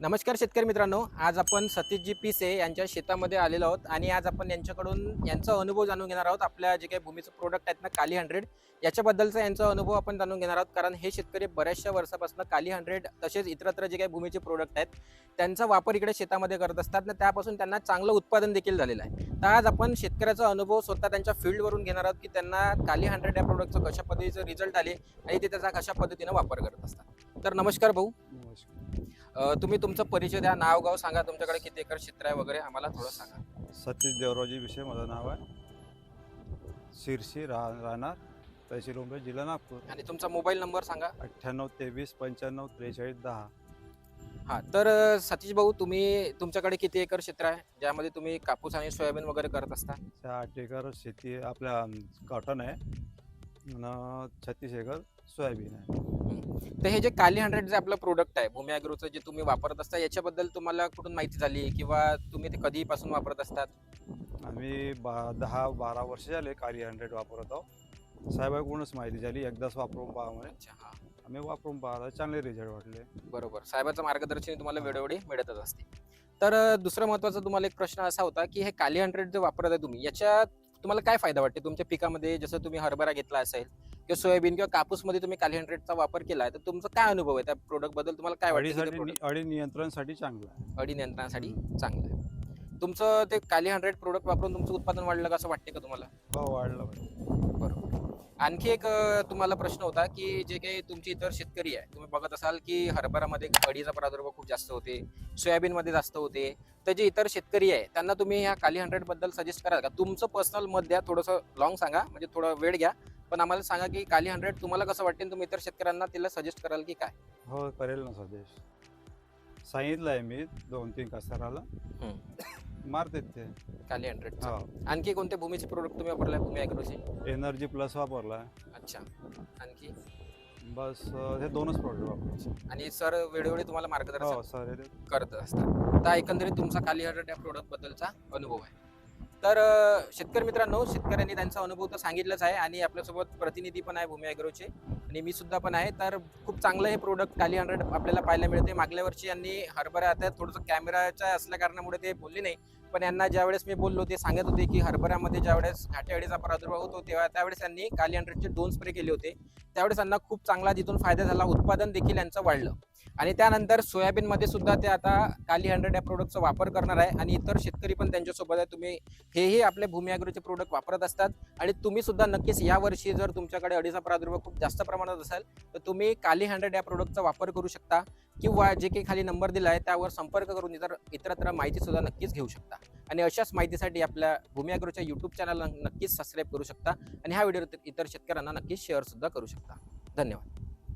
नमस्कार शेतकरी मित्रांनो आज आपण सतीशजी पिसे यांच्या शेतामध्ये आलेलो आहोत आणि आज आपण यांच्याकडून यांचा अनुभव जाणून घेणार आहोत. आपल्या जे काही भूमीचं प्रोडक्ट आहेत ना काली हंड्रेड याच्याबद्दलचा यांचा अनुभव आपण जाणून घेणार आहोत. कारण हे शेतकरी बऱ्याचशा वर्षापासून काली हंड्रेड तसेच इतरत्र जे काही भूमीचे प्रोडक्ट आहेत त्यांचा वापर इकडे शेतामध्ये करत असतात. ना त्यापासून त्यांना चांगलं उत्पादन देखील झालेलं आहे. तर आज आपण शेतकऱ्याचा अनुभव स्वतः त्यांच्या फील्डवरून घेणार आहोत की त्यांना काली हंड्रेड या प्रोडक्टचं कशा पद्धतीचं रिझल्ट आले आणि ते त्याचा कशा पद्धतीनं वापर करत असतात. तर नमस्कार भाऊ. नमस्कार. तुम्ही तुमचा परिचय द्या नाव गाव सांगा तुमच्याकडे किती एकर क्षेत्र आहे वगैरे आम्हाला थोडं सांगा. सतीश देवरावजी विषय माझं नाव आहे. शिरशी रा राहणार तहसील उमरे जिल्हा नागपूर. आणि तुमचा मोबाईल नंबर सांगा. अठ्ठ्याण्णव तेवीस पंच्याण्णव त्रेचाळीस दहा. हा तर अ, सतीश भाऊ तुम्ही तुमच्याकडे किती एकर क्षेत्र आहे? ज्यामध्ये तुम्ही कापूस आणि सोयाबीन वगैरे करत असता? त्या आठ एकर शेती आपल्या कॉटन आहे. आणि छत्तीस एकर सोयाबीन आहे. तर हे जे काली हंड्रेड जे आपलं प्रोडक्ट आहे भूमी अॅग्रोचं जे तुम्ही वापरत असता याच्याबद्दल तुम्हाला कुठून माहिती झाली? किंवा तुम्ही ते कधीपासून वापरत असतात? आम्ही बा दहा बारा वर्ष झाले काली हंड्रेड वापरत आहोत. साहेबाकडूनच माहिती झाली एकदाच वापरून पहा म्हणे अच्छा हा. आम्ही वापरून पाहता चांगले रिझल्ट वाटले. बरोबर. साहेबाचं मार्गदर्शन तुम्हाला वेळोवेळी मिळतच असते. तर दुसरा महत्त्वाचा तुम्हाला एक प्रश्न असा होता की हे काली हंड्रेड जे वापरत आहे तुम्ही याच्या तुम्हाला काय फायदा वाटते? तुमच्या पिकामध्ये जसं तुम्ही हरभरा घेतला असेल किंवा सोयाबीन किंवा कापूसमध्ये तुम्ही काली हंड्रेडचा वापर केला तर तुमचा काय अनुभव आहे? त्या प्रोडक्टबद्दल तुम्हाला काय वाटतं अडी नियंत्रणसाठी चांगलं आहे. अडी नियंत्रणासाठी चांगलं आहे. तुमचं ते काली हंड्रेड प्रोडक्ट वापरून तुमचं उत्पादन वाढलं का असं वाटते का तुम्हाला? हो वाढलं बरोबर. आणखी एक तुम्हाला प्रश्न होता की जे काही तुमचे इतर शेतकरी आहे तुम्ही बघत असाल की हरभरामध्ये अडीचा प्रादुर्भाव खूप जास्त होते सोयाबीनमध्ये जास्त होते तर जे इतर शेतकरी आहे त्यांना तुम्ही ह्या काली हंड्रेडबद्दल सजेस्ट कराल का? तुमचं पर्सनल मत द्या थोडंसं लॉंग सांगा म्हणजे थोडं वेळ घ्या. पण आम्हाला सांगा की काली हंड्रेड तुम्हाला कसं वाटते आणि तुम्ही इतर शेतकऱ्यांना तिला सजेस्ट कराल की काय? हो करेल ना स्वदेश सांगितलं आहे मी दोन तीन कस्टमराला मारतात ते. काली हंड्रेड हो. आणखी कोणते भूमीचे प्रोडक्ट तुम्ही वापरलाय? भूमी अॅग्रोचे एनर्जी प्लस वापरला अच्छा. आणखी? बस अं, हे दोनच प्रॉडक्ट वापरले आणि सर वेळोवेळी तुम्हाला मार्गदर्शन हो सर हे करत असतात. तर एकंदरीत तुमचा काली हंड्रेड या प्रोडक्ट बद्दलचा अनुभव आहे. तर शेतकरी मित्रांनो शेतकऱ्यांनी त्यांचा अनुभव तर सांगितलंच आहे आणि आपल्यासोबत प्रतिनिधी पण आहे भूमी अॅग्रोचे आणि मी सुद्धा पण आहे. तर खूप चांगलं हे प्रोडक्ट काली हंड्रेड आपल्याला पाहायला मिळते. मागल्या वर्षी यांनी हरभरा आता थोडंसं कॅमेराच्या असल्या कारणामुळे ते बोलले नाही. पण यांना ज्यावेळेस मी बोललो ते सांगत होते की हरभऱ्यामध्ये ज्यावेळेस घाटेअळीचा प्रादुर्भाव होतो तेव्हा त्यावेळेस त्यांनी काली हंड्रेडचे दोन स्प्रे केले होते. त्यावेळेस त्यांना खूप चांगला तिथून फायदा झाला. उत्पादन देखील यांचं वाढलं. आणि त्यानंतर सोयाबीनमध्ये सुद्धा ते आता काली हंड्रेड या प्रोडक्टचा वापर करणार आहे. आणि इतर शेतकरी पण त्यांच्यासोबत आहे. तुम्ही हेही आपले भूमी अॅग्रोचे प्रोडक्ट वापरत असतात. आणि तुम्ही सुद्धा नक्कीच यावर्षी जर तुमच्याकडे अडीचा प्रादुर्भाव खूप जास्त प्रमाणात असेल तर तुम्ही काली हंड्रेड या प्रोडक्टचा वापर करू शकता. किंवा जे काही खाली नंबर दिला आहे त्यावर संपर्क करून इतर इतरत्र माहितीसुद्धा नक्कीच घेऊ शकता. आणि अशाच माहितीसाठी आपल्या भूमी अॅग्रोच्या यूट्यूब चॅनलला नक्कीच सबस्क्राईब करू शकता. आणि हा व्हिडिओ इतर शेतकऱ्यांना नक्कीच शेअरसुद्धा करू शकता. धन्यवाद.